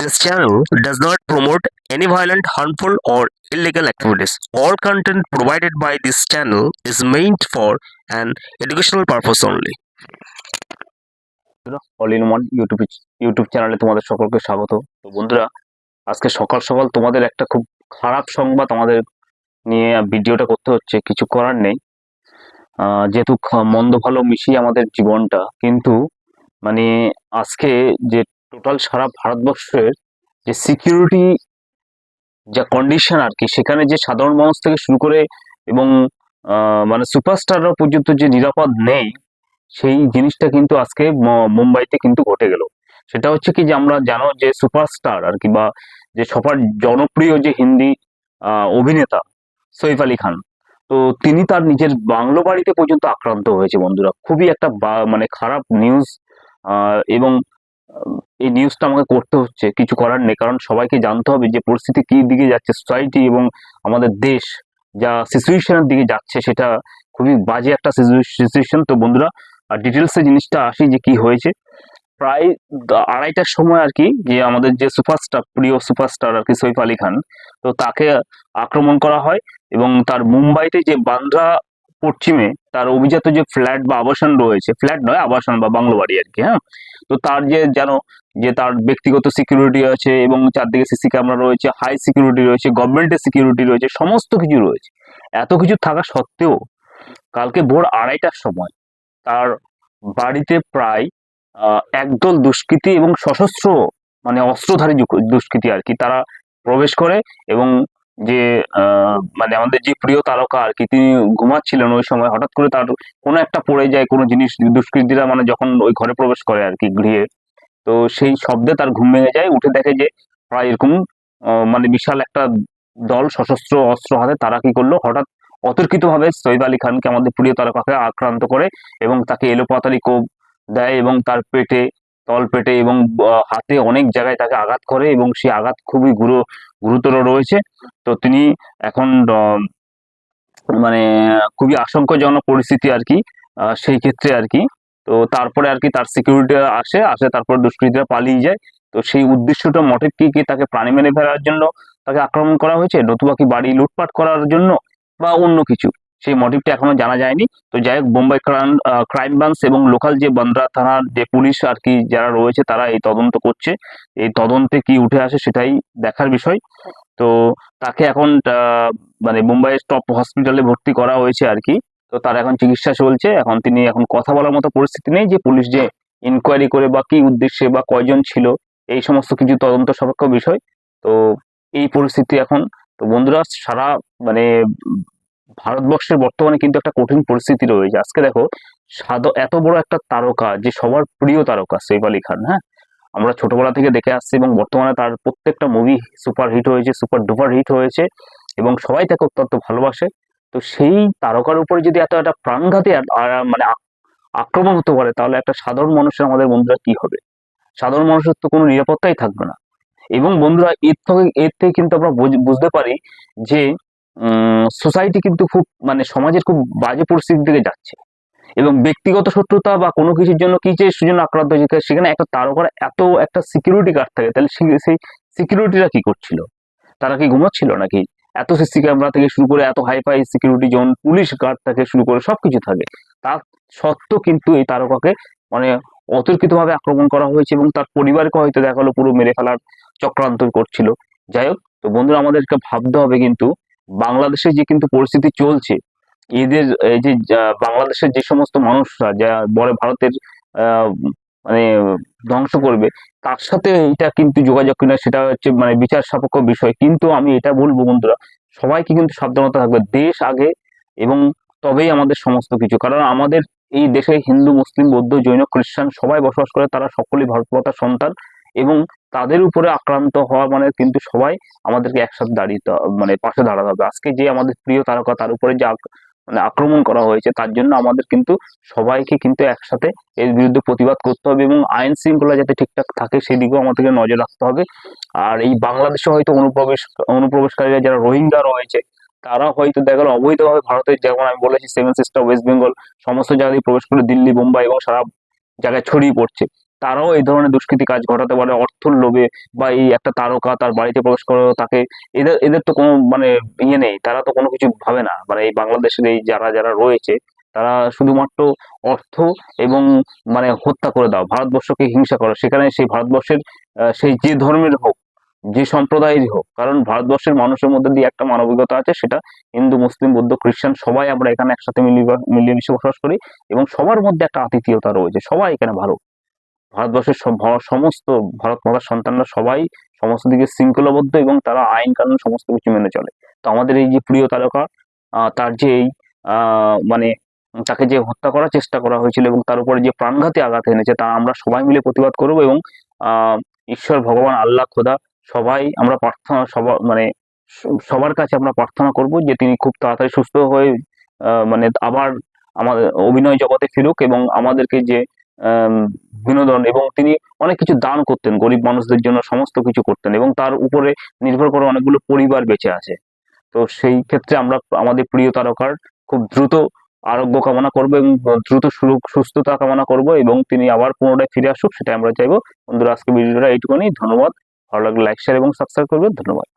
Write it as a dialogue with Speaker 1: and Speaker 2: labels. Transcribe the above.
Speaker 1: This channel does not promote any violent, harmful, or illegal activities. All content provided by this channel is meant for an educational purpose only.
Speaker 2: All in one YouTube YouTube চ্যানেলে তোমাদের সকলকে স্বাগত তো বন্ধুরা আজকে সকাল সকাল তোমাদের একটা খুব খারাপ সংবাদ আমাদের নিয়ে ভিডিওটা করতে হচ্ছে কিছু করার নেই যেহেতু মন্দ ভালো মিশিয়ে আমাদের জীবনটা কিন্তু মানে আজকে যে টোটাল সারা ভারতবর্ষের যে সিকিউরিটি যা কন্ডিশন আর কি, সেখানে যে সাধারণ মানুষ থেকে শুরু করে এবং মানে সুপারস্টাররা পর্যন্ত যে নিরাপদ নেই, সেই জিনিসটা কিন্তু আজকে মুম্বাইতে কিন্তু ঘটে গেল। সেটা হচ্ছে কি যে আমরা জানো যে সুপারস্টার আর কি বা যে সবার জনপ্রিয় যে হিন্দি অভিনেতা সৈফ আলী খান, তো তিনি তার নিজের বাংলো বাড়িতে পর্যন্ত আক্রান্ত হয়েছে বন্ধুরা। খুবই একটা মানে খারাপ নিউজ এবং এই নিউজটা আমাকে করতে হচ্ছে, কিছু করার নেই। কারণ সবাইকে জানতে হবে যে পরিস্থিতি কি দিকে যাচ্ছে সোসাইটি এবং আমাদের দেশ, যা সিচুয়েশনের দিকে যাচ্ছে, সেটা খুবই বাজে একটা সিচুয়েশন তো বন্ধুরা ডিটেলসে জিনিসটা আসি যে কি হয়েছে। প্রায় আড়াইটার সময় আর কি, যে আমাদের যে সুপারস্টার প্রিয় সুপারস্টার আর কি সৈফ আলী খান, তো তাকে আক্রমণ করা হয় এবং তার মুম্বাইতে যে বান্দ্রা পশ্চিমে তার অভিজাত যে ফ্ল্যাট বা আবাসন রয়েছে, ফ্ল্যাট নয়, আবাসন বা বাংলো বাড়ি আর কি হ্যাঁ? তো তার যে যেন, যে তার ব্যক্তিগত সিকিউরিটি আছে এবং চারদিকে সিসি ক্যামেরা রয়েছে হাই সিকিউরিটি রয়েছে গভর্নমেন্টের সিকিউরিটি রয়েছে, সমস্ত কিছু রয়েছে। এত কিছু থাকা সত্ত্বেও কালকে ভোর আড়াইটার সময় তার বাড়িতে প্রায় একদল দুষ্কৃতী এবং সশস্ত্র মানে অস্ত্রধারী দুষ্কৃতী আর কি, তারা প্রবেশ করে এবং যে মানে আমাদের যে প্রিয় তারকা আর কি, তিনি ঘুমাচ্ছিলেন ওই সময়, হঠাৎ করে তার কোনো একটা পড়ে যায়, কোনো জিনিস দুষ্কৃতীরা মানে যখন ওই ঘরে প্রবেশ করে আর কি গৃহে, তো সেই শব্দে তার ঘুম ভেঙে যায়, উঠে দেখে যে প্রায় এরকম মানে বিশাল একটা দল সশস্ত্র অস্ত্র হাতে তারা কি করল, হঠাৎ অতর্কিতভাবে সৈয়দ আলী খানকে আমাদের প্রিয় তারকাকে আক্রান্ত করে এবং তাকে এলোপাতারি কোপ দেয় এবং তার পেটে তল পেটে এবং হাতে অনেক জায়গায় তাকে আঘাত করে এবং সেই আঘাত খুবই গুরু, গুরুতর রয়েছে। তো তিনি এখন মানে খুবই আশঙ্কাজনক পরিস্থিতি আর কি সেই ক্ষেত্রে আর কি। তো তারপরে আর কি তার সিকিউরিটি আসে আসে তারপর দুষ্কৃতীরা পালিয়ে যায়। তো সেই উদ্দেশ্যটা মোটিভ কি কি তাকে প্রাণী মেরে ফেলার জন্য তাকে আক্রমণ করা হয়েছে? নতুবা কি বাড়ি লুটপাট করার জন্য? বা অন্য কিছু? সেই মোটিভটা এখনও জানা যায়নি। তো যাই হোক, বোম্বাই ক্রাইম ব্রাঞ্চ এবং লোকাল যে বান্দ্রা থানার যে পুলিশ আর কি যারা রয়েছে, তারা এই তদন্ত করছে। এই তদন্তে কি উঠে আসে সেটাই দেখার বিষয়। তো তাকে এখন মানে মুম্বাইয়ের টপ হসপিটালে ভর্তি করা হয়েছে আর কি। তো তার এখন চিকিৎসা চলছে। এখন তিনি এখন কথা বলার মতো পরিস্থিতি নেই যে পুলিশ যে ইনকোয়ারি করে বা কি উদ্দেশ্যে বা কয়জন ছিল, এই সমস্ত কিছু তদন্ত সাপেক্ষ বিষয়। তো এই পরিস্থিতি এখন। তো বন্ধুরা, সারা মানে ভারতবর্ষের বর্তমানে কিন্তু একটা কঠিন পরিস্থিতি রয়েছে। আজকে দেখো সাদ এত বড় একটা তারকা যে সবার প্রিয় তারকা, সৈফ আলী খান হ্যাঁ? আমরা ছোটবেলা থেকে দেখে আসছি এবং বর্তমানে তার প্রত্যেকটা মুভি সুপার হিট হয়েছে সুপার ডুপার হিট হয়েছে এবং সবাই তাকে অত্যন্ত ভালোবাসে। তো সেই তারকার উপরে যদি এত একটা প্রাণঘাতী মানে আক্রমণ হতে পারে, তাহলে একটা সাধারণ মানুষের আমাদের বন্ধুরা কি হবে? সাধারণ মানুষের তো কোনো নিরাপত্তাই থাকবে না। এবং বন্ধুরা, এর থেকে এর থেকে কিন্তু আমরা বুঝ- বুঝতে পারি যে সোসাইটি কিন্তু খুব মানে সমাজের খুব বাজে পরিস্থিতির দিকে যাচ্ছে। এবং ব্যক্তিগত শত্রুতা বা কোনো কিছুর জন্য কি যে সুজন আক্রান্ত হয়েছে সেখানে একটা তারকার এত একটা সিকিউরিটি গার্ড থাকে, তাহলে সেই সিকিউরিটিরা কি করছিল? তারা কি ঘুমাচ্ছিল নাকি? এত সিসি ক্যামেরা থেকে শুরু করে এত hi fi security zone police guard থেকে শুরু করে সবকিছু থাকে। তার সত্ত্বেও কিন্তু এই তারকাকে মানে অতর্কিতভাবে আক্রমণ করা হয়েছে এবং তার পরিবারকে হয়তো দেখা গেলো পুরো মেরে ফেলার চক্রান্ত করছিল। যাই হোক, তো বন্ধুরা, আমাদেরকে ভাবতে হবে কিন্তু বাংলাদেশে যে কিন্তু পরিস্থিতি চলছে, এদের, এই যে বাংলাদেশের যে সমস্ত মানুষরা যা বড় ভারতের মানে ধ্বংস করবে, তার সাথে এটা কিন্তু যোগাযোগ কিনা সেটা হচ্ছে মানে বিচার সাপেক্ষ বিষয়। কিন্তু আমি এটা বলব বন্ধুরা, সবাইকে কিন্তু সাবধানতা থাকবে, দেশ আগে এবং তবেই আমাদের সমস্ত কিছু। কারণ আমাদের এই দেশে হিন্দু, মুসলিম, বৌদ্ধ, জৈন, খ্রিস্টান সবাই বসবাস করে, তারা সকলেই ভারত মাতার সন্তান এবং তাদের উপরে আক্রান্ত হওয়া মানে কিন্তু সবাই আমাদেরকে একসাথে দাঁড়িয়ে মানে পাশে দাঁড়াতে হবে। আজকে যে আমাদের প্রিয় তারকা, তার উপরে যে মানে আক্রমণ করা হয়েছে, তার জন্য আমাদের কিন্তু সবাইকে কিন্তু একসাথে এর বিরুদ্ধে প্রতিবাদ করতে হবে এবং আইন শৃঙ্খলা যাতে ঠিকঠাক থাকে সেদিকেও আমাদেরকে নজর রাখতে হবে। আর এই বাংলাদেশে হয়তো অনুপ্রবেশ অনুপ্রবেশকারীরা যারা রোহিঙ্গা রয়েছে, তারা হয়তো দেখা গেল অবৈধভাবে ভারতের যেমন আমি বলেছি সেভেন সিস্টার ওয়েস্ট বেঙ্গল সমস্ত জায়গায় প্রবেশ করে দিল্লি, মুম্বাই এবং সারা জায়গায় ছড়িয়ে পড়ছে। তারাও এই ধরনের দুষ্কৃতি কাজ ঘটাতে পারে। অর্থর লোভে বা এই একটা তারকা তার বাড়িতে প্রবেশ করে তাকে এদের এদের তো কোনো মানে ইয়ে নেই। তারা তো কোনো কিছু ভাবে না। মানে এই বাংলাদেশের এই যারা যারা রয়েছে, তারা শুধুমাত্র অর্থ এবং মানে হত্যা করে দাও, ভারতবর্ষকে হিংসা করো। সেখানে সেই ভারতবর্ষের সেই যে ধর্মের হোক, যে সম্প্রদায়েরই হোক, কারণ ভারতবর্ষের মানুষের মধ্যে দিয়ে একটা মানবিকতা আছে, সেটা হিন্দু, মুসলিম, বৌদ্ধ, খ্রিস্টান, সবাই আমরা এখানে একসাথে মিলিয়ে মিলিয়ে মিশে বসবাস করি এবং সবার মধ্যে একটা আতিথেয়তা রয়েছে। সবাই এখানে ভালো। ভারতবর্ষের সমস্ত ভারত মাতার সন্তানরা সবাই সমস্ত দিকে শৃঙ্খলাবদ্ধ এবং তারা আইন কানুন সমস্ত কিছু মেনে চলে। তো আমাদের এই যে প্রিয় তারকা তার যে এই মানে তাকে যে হত্যা করার চেষ্টা করা হয়েছিল এবং তার উপরে যে প্রাণঘাতী আঘাত এনেছে, তা আমরা সবাই মিলে প্রতিবাদ করব এবং ঈশ্বর, ভগবান, আল্লাহ, খোদা সবাই আমরা প্রার্থনা সবার মানে সবার কাছে আমরা প্রার্থনা করব যে তিনি খুব তাড়াতাড়ি সুস্থ হয়ে মানে আবার আমাদের অভিনয় জগতে ফিরুক এবং আমাদেরকে যে বিনোদন এবং তিনি অনেক কিছু দান করতেন, গরিব মানুষদের জন্য সমস্ত কিছু করতেন এবং তার উপরে নির্ভর করে অনেকগুলো পরিবার বেঁচে আছে। তো সেই ক্ষেত্রে আমরা আমাদের প্রিয় তারকার খুব দ্রুত আরোগ্য কামনা করব এবং দ্রুত সুস্থতা কামনা করব এবং তিনি আবার পুনরায় ফিরে আসুক সেটা আমরা চাইব। বন্ধুরা আজকে ভিডিওটা এইটুকুনি। ধন্যবাদ। ভালো লাগলে লাইক শেয়ার এবং সাবস্ক্রাইব করবে ধন্যবাদ।